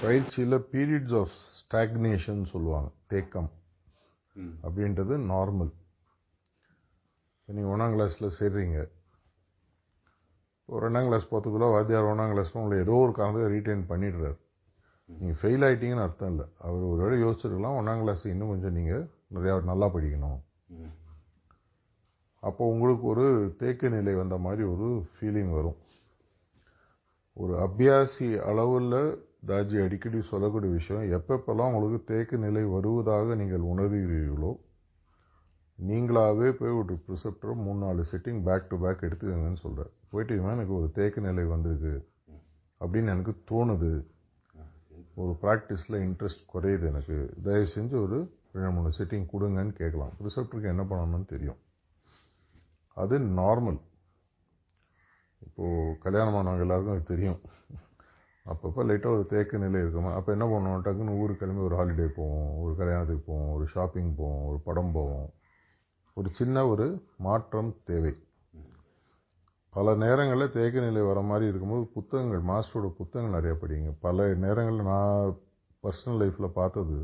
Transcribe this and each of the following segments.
பயிற்சியில் periods of stagnation சொல்லுவாங்க. தேக்கம். அப்படின்றது நார்மல் இப்போ நீங்கள் ஒன்றாம் கிளாஸில் சேர்றீங்க. ஒரு ரெண்டாம் கிளாஸ் போகிறதுக்குள்ள வாத்தியார் ஒன்றாம் கிளாஸில் உங்களை ஏதோ ஒரு காரணத்தை ரீட்டைன் பண்ணிடுறாரு. நீங்கள் ஃபெயில் ஆகிட்டீங்கன்னு அர்த்தம் இல்லை. அவர் ஒரு வேளை யோசிச்சிருக்கலாம் ஒன்றாம் கிளாஸ் இன்னும் கொஞ்சம் நீங்கள் நிறையா நல்லா படிக்கணும். அப்போ உங்களுக்கு ஒரு தேக்க நிலை வந்த மாதிரி ஒரு ஃபீலிங் வரும். ஒரு அபியாசி அளவில் தாஜி அடிக்கடி சொல்லக்கூடிய விஷயம் எப்பப்பெல்லாம் உங்களுக்கு தேக்க நிலை வருவதாக நீங்கள் உணர்கிறீர்களோ நீங்களாகவே போய் ஒரு ப்ரிசெப்டர் மூணு நாலு செட்டிங் பேக் டு பேக் எடுத்துக்கங்கன்னு சொல்கிறார் போயிட்டு எனக்கு ஒரு தேக்க நிலை வந்திருக்கு அப்படின்னு எனக்கு தோணுது. ஒரு ப்ராக்டிஸில் இன்ட்ரெஸ்ட் குறையுது எனக்கு. தயவு செஞ்சு ஒரு ரெண்டு மூணு செட்டிங் கொடுங்கன்னு கேட்கலாம். ரிசெப்டருக்கு என்ன பண்ணணும்னு தெரியும். அது நார்மல் இப்போது கல்யாணமானவங்க எல்லாருக்கும் அது தெரியும். அப்பப்போ லைட்டாக ஒரு தேக்க நிலை இருக்குமா? அப்போ என்ன பண்ணுவோம்? டக்குன்னு ஊருக்கு கிளம்பி ஒரு ஹாலிடே போவோம் ஒரு கல்யாணத்துக்கு போவோம் ஒரு ஷாப்பிங் போவோம் ஒரு படம் போவோம். ஒரு சின்ன ஒரு மாற்றம் தேவை. பல நேரங்களில் தேக்க நிலை வர மாதிரி இருக்கும்போது புத்தகங்கள் மாஸ்டரோட புத்தகங்கள் நிறைய படிங்க. பல நேரங்களில் நான் பர்சனல் லைஃப்பில் பார்த்தது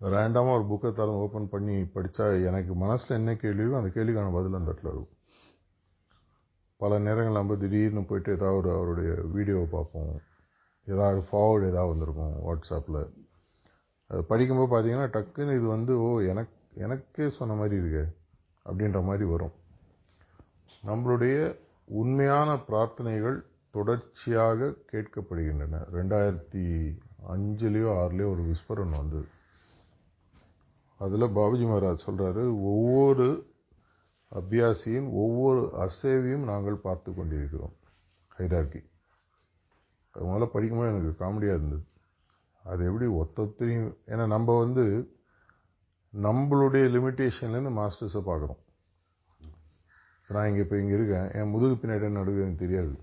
ரேண்டமாக ஒரு புக்கை திறந்து ஓப்பன் பண்ணி படித்தா எனக்கு மனசில் என்ன கேள்வியோ அந்த கேள்விக்கான பதில் அந்த இடத்துல இருக்கும் பல நேரங்கள் நம்ம திடீர்னு போயிட்டு ஏதாவது ஒரு அவருடைய வீடியோவை பார்ப்போம். ஏதாவது ஃபார்வர்டு ஏதாவது வந்திருக்கும் வாட்ஸ்அப்பில் அது படிக்கும்போது பார்த்தீங்கன்னா டக்குன்னு இது வந்து ஓ எனக்கு எனக்கே சொன்ன மாதிரி இருக்கு அப்படின்ற மாதிரி வரும். நம்மளுடைய உண்மையான பிரார்த்தனைகள் தொடர்ச்சியாக கேட்கப்படுகின்றன. ரெண்டாயிரத்தி அஞ்சுலேயோ ஆறுலேயோ ஒரு விஸ்வரன் வந்தது. அதில் பாபுஜி மகாராஜ் சொல்கிறாரு ஒவ்வொரு அபியாசியின் ஒவ்வொரு அசைவையும் நாங்கள் பார்த்து கொண்டிருக்கிறோம். ஹைரார்கி அது முதல்ல படிக்கும்போது எனக்கு காமெடியாக இருந்தது. அது எப்படி ஒத்தத்தையும் ஏன்னா நம்ம வந்து நம்மளுடைய லிமிட்டேஷன்லேருந்து மாஸ்டர்ஸை பார்க்குறோம். நான் இங்கே இப்போ இங்கே இருக்கேன் என் முதுகு பின்னாடி என்ன நடக்குது எனக்கு தெரியாது.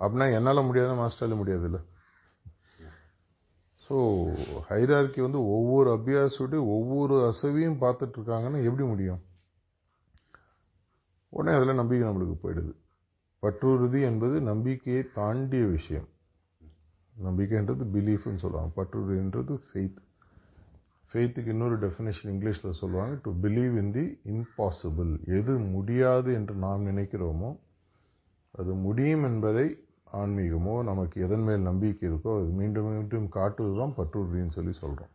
அப்படின்னா என்னால் முடியாத மாஸ்டரால் முடியாதுல்ல. ஸோ ஹைரார்கி வந்து ஒவ்வொரு அபியாசோடய ஒவ்வொரு அசைவையும் பார்த்துட்ருக்காங்கன்னா எப்படி முடியும்? உடனே அதில் நம்பிக்கை நம்மளுக்கு போயிடுது. பற்றுறுதி என்பது நம்பிக்கையை தாண்டிய விஷயம். நம்பிக்கைன்றது பிலீஃப்னு சொல்லுவாங்க. பற்றுறுதின்றது ஃபெய்த் ஃபெய்த்துக்கு இன்னொரு டெஃபினேஷன் இங்கிலீஷில் சொல்லுவாங்க. To believe in the impossible எது முடியாது என்று நாம் நினைக்கிறோமோ அது முடியும் என்பதை ஆன்மீகமோ நமக்கு எதன் மேல் நம்பிக்கை இருக்கோ அது மீண்டும் மீண்டும் காட்டுவது தான் பற்றுறுதின்னு சொல்லி சொல்கிறோம்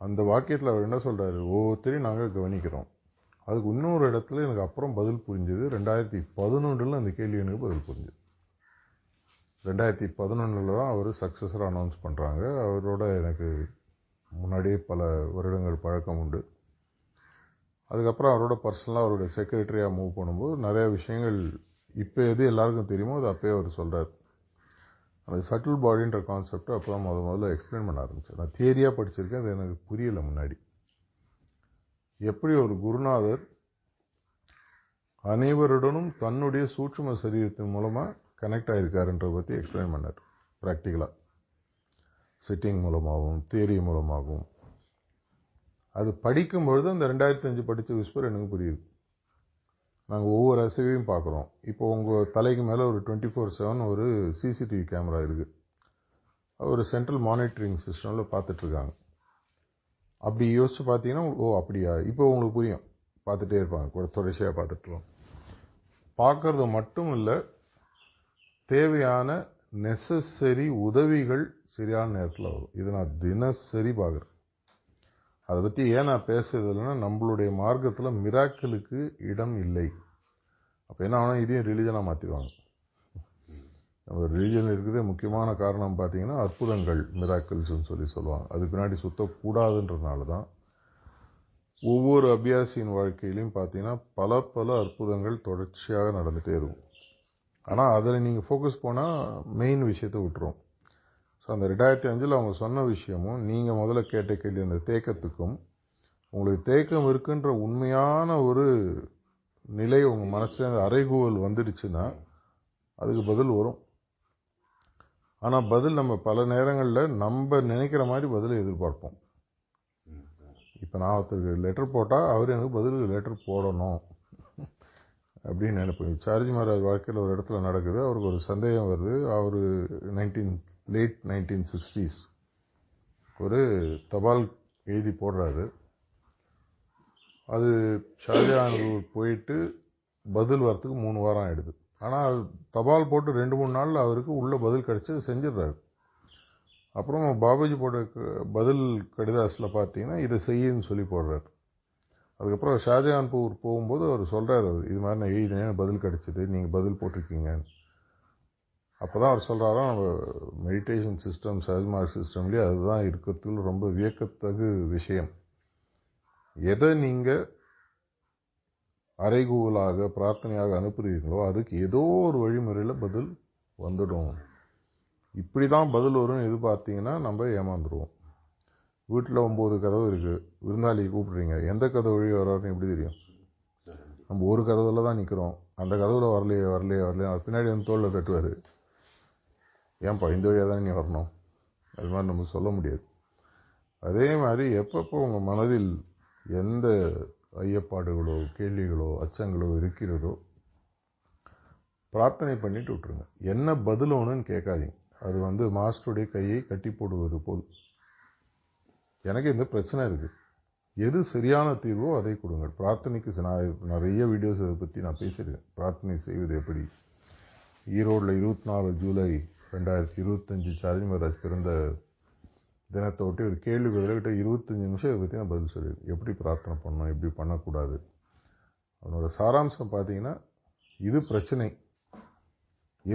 அந்த வாக்கியத்தில் அவர் என்ன சொல்கிறாரு ஒவ்வொருத்தரையும் நாங்கள் கவனிக்கிறோம். அதுக்கு இன்னொரு இடத்துல எனக்கு அப்புறம் பதில் புரிஞ்சுது. ரெண்டாயிரத்தி பதினொன்றில் அந்த கேள்வி எனக்கு பதில் புரிஞ்சுது. ரெண்டாயிரத்தி பதினொன்றில் தான் அவர் சக்ஸஸராக அனௌன்ஸ் பண்ணுறாங்க அவரோட எனக்கு முன்னாடியே பல வருடங்கள் பழக்கம் உண்டு. அதுக்கப்புறம் அவரோட பர்சனலாக அவரோட செக்ரட்டரியாக மூவ் பண்ணும்போது நிறைய விஷயங்கள் இப்போ எது எல்லாருக்கும் தெரியுமோ அது அப்போயே அவர் சொல்கிறார் அந்த சட்டில் பாடின்ற கான்செப்டை அப்போ தான் முத முதல்ல எக்ஸ்பிளைன் பண்ண ஆரம்பித்தேன் நான் தியரியாக படிச்சிருக்கேன் அது எனக்கு புரியலை முன்னாடி. எப்படி ஒரு குருநாதர் அனைவருடனும் தன்னுடைய சூட்சும சரீரத்தின் மூலமாக கனெக்ட் ஆகிருக்காருன்றத பற்றி எக்ஸ்பிளைன் பண்ணார். ப்ராக்டிக்கலாக சிட்டிங் மூலமாகவும் தியரி மூலமாகவும். அது படிக்கும் பொழுது அந்த ரெண்டாயிரத்தி அஞ்சு படித்த விஸ்பர் எனக்கு புரியுது. நாங்கள் ஒவ்வொரு அசைவையும் பார்க்குறோம். இப்போ உங்கள் தலைக்கு மேலே ஒரு டுவெண்ட்டி ஃபோர் செவன் ஒரு சிசிடிவி கேமரா இருக்குது ஒரு சென்ட்ரல் மானிட்டரிங் சிஸ்டமில் பார்த்துட்ருக்காங்க அப்படி யோசிச்சு பார்த்தீங்கன்னா ஓ அப்படியா? இப்போ உங்களுக்கு புரியும். பார்த்துட்டே இருப்பாங்க. கூட தொடர்ச்சியாக பார்த்துட்ருவோம் பார்க்கறது மட்டும் இல்லை தேவையான நெசசரி உதவிகள் சரியான நேரத்தில் வரும். இது நான் தினசரி பார்க்குறேன். அதை பற்றி ஏன் நான் பேசுறது இல்லைன்னா நம்மளுடைய மார்க்கத்தில் மிராக்களுக்கு இடம் இல்லை. அப்போ என்ன ஆனால் இதையும் ரிலீஜனாக மாற்றிடுவாங்க நம்ம ரிலீஜன் இருக்கிறதே முக்கியமான காரணம் பார்த்தீங்கன்னா அற்புதங்கள் மிராக்கிள்ஸ்னு சொல்லி சொல்லுவாங்க. அது பின்னாடி சுத்தக்கூடாதுன்றதுனால தான் ஒவ்வொரு அபியாசியின் வாழ்க்கையிலையும் பார்த்தீங்கன்னா பல பல அற்புதங்கள் தொடர்ச்சியாக நடந்துகிட்டே இருக்கும். ஆனால் அதில் நீங்கள் ஃபோக்கஸ் போனால் மெயின் விஷயத்தை விட்டுரும். ஸோ அந்த ரெண்டாயிரத்தி அஞ்சில் அவங்க சொன்ன விஷயமும் நீங்கள் முதல்ல கேட்ட கேள்வி அந்த தேக்கத்துக்கும் உங்களுக்கு தேக்கம் இருக்குன்ற உண்மையான ஒரு நிலை உங்கள் மனசில் அந்த அறைகூவல் வந்துடுச்சுன்னா அதுக்கு பதில் வரும். ஆனால் பதில் நம்ம பல நேரங்களில் நம்ம நினைக்கிற மாதிரி பதிலை எதிர்பார்ப்போம். இப்போ நான் ஒருத்தருக்கு லெட்டர் போட்டால் அவர் எனக்கு பதிலுக்கு லெட்டர் போடணும் அப்படின்னு நினைப்போம். சார்ஜி மகாராஜ் வாழ்க்கையில் ஒரு இடத்துல நடக்குது. அவருக்கு ஒரு சந்தேகம் வருது. அவர் நைன்டீன் லேட் நைன்டீன் சிக்ஸ்டீஸ் ஒரு தபால் எழுதி போடுறாரு. அது ஷாஜகான் போயிட்டு பதில் வரத்துக்கு மூணு வாரம் ஆயிடுது. ஆனால் அது தபால் போட்டு ரெண்டு மூணு நாளில் அவருக்கு உள்ளே பதில் கிடச்சி செஞ்சிடுறாரு. அப்புறம் பாபாஜி போட்ட பதில் கடிதாசில் பார்த்தீங்கன்னா இதை செய்யுன்னு சொல்லி போடுறாரு. அதுக்கப்புறம் ஷாஜகான்பூர் போகும்போது அவர் சொல்கிறார் அவர் இது மாதிரி நான் எழுதினேன் பதில் கிடச்சிது நீங்கள் பதில் போட்டிருக்கீங்கன்னு. அப்போ தான் அவர் சொல்கிறாராம் நம்ம மெடிடேஷன் சிஸ்டம் சஜ்மார் சிஸ்டம்லேயே அதுதான் இருக்கிறதுல ரொம்ப வியக்கத்தகு விஷயம். எதை நீங்கள் அறைகூவலாக பிரார்த்தனையாக அனுப்புகிறீர்களோ அதுக்கு ஏதோ ஒரு வழிமுறையில் பதில் வந்துடும். இப்படி தான் பதில் வரும்னு எதிர்பார்த்தீங்கன்னா நம்ம ஏமாந்துருவோம். வீட்டில் ஒம்பது கதவு இருக்குது விருந்தாளி கூப்பிட்றீங்க. எந்த கதவு வழி வர்றாருன்னு எப்படி தெரியும்? நம்ம ஒரு கதவுல தான் நிற்கிறோம் அந்த கதவில் வரலையே வரலையே வரலையே. அது பின்னாடி வந்து தோளில் தட்டுவார். ஏன்பா இந்த வழியாக தானே நீ வரணும்? அது மாதிரி நம்ம சொல்ல முடியாது. அதே மாதிரி எப்பப்போ உங்கள் மனதில் எந்த ஐயப்பாடுகளோ கேள்விகளோ அச்சங்களோ இருக்கிறதோ பிரார்த்தனை பண்ணிட்டு விட்ருங்க என்ன பதிலோன்னு கேட்காதீங்க. அது வந்து மாஸ்டருடைய கையை கட்டி போடுவது போல். எனக்கு இந்த பிரச்சனை இருக்குது எது சரியான தீர்வோ அதை கொடுங்க. பிரார்த்தனைக்கு நான் நிறைய வீடியோஸ் இதை பற்றி நான் பேசியிருக்கேன். பிரார்த்தனை செய்வது எப்படி? ஈரோடில் இருபத்தி நாலு ஜூலை ரெண்டாயிரத்தி இருபத்தஞ்சி சார்ஜி மகாராஜ் பிறந்த தினத்தை ஒட்டி ஒரு கேள்வி பதில்கிட்ட இருபத்தஞ்சி நிமிஷம் இதை பற்றி நான் பதில் சொல்லியிருக்கேன் எப்படி பிரார்த்தனை பண்ணணும்? எப்படி பண்ணக்கூடாது? அதனோட சாராம்சம் பார்த்தீங்கன்னா இது பிரச்சனை.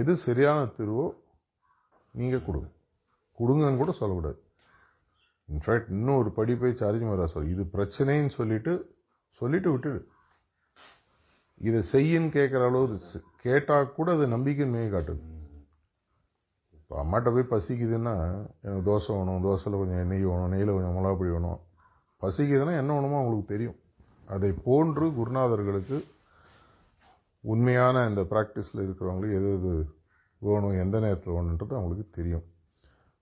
எது சரியான தீர்வோ நீங்கள் கொடுங்க. கொடுங்கன்னு கூட சொல்லக்கூடாது. இன்ஃபேக்ட் இன்னும் ஒரு படி போய் சார்ஜ் மகாராஜ் சொல் இது பிரச்சனைன்னு சொல்லிட்டு சொல்லிட்டு விட்டுடு. இதை செய்யின்னு கேட்குற அளவு கேட்டால் கூட அது நம்பிக்கையின்மையை காட்டுது. இப்போ அம்மாட்ட போய் பசிக்குதுன்னா எனக்கு தோசை வேணும் தோசையில் கொஞ்சம் நெய் வேணும் நெய்யில் கொஞ்சம் மிளகாப்பொடி வேணும். பசிக்குதுன்னா என்ன வேணுமோ அவங்களுக்கு தெரியும். அதை போன்று குருநாதர்களுக்கு உண்மையான இந்த ப்ராக்டிஸில் இருக்கிறவங்களுக்கு எது எது வேணும் எந்த நேரத்தில் வேணுன்றது அவங்களுக்கு தெரியும்.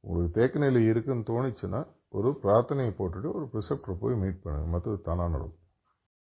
உங்களுக்கு தேக்க நிலை இருக்குதுன்னு தோணுச்சுன்னா ஒரு பிரார்த்தனையை போட்டுட்டு ஒரு ப்ரிசெப்டரை போய் மீட் பண்ணுங்கள் மற்றது தானாக நடக்கும்.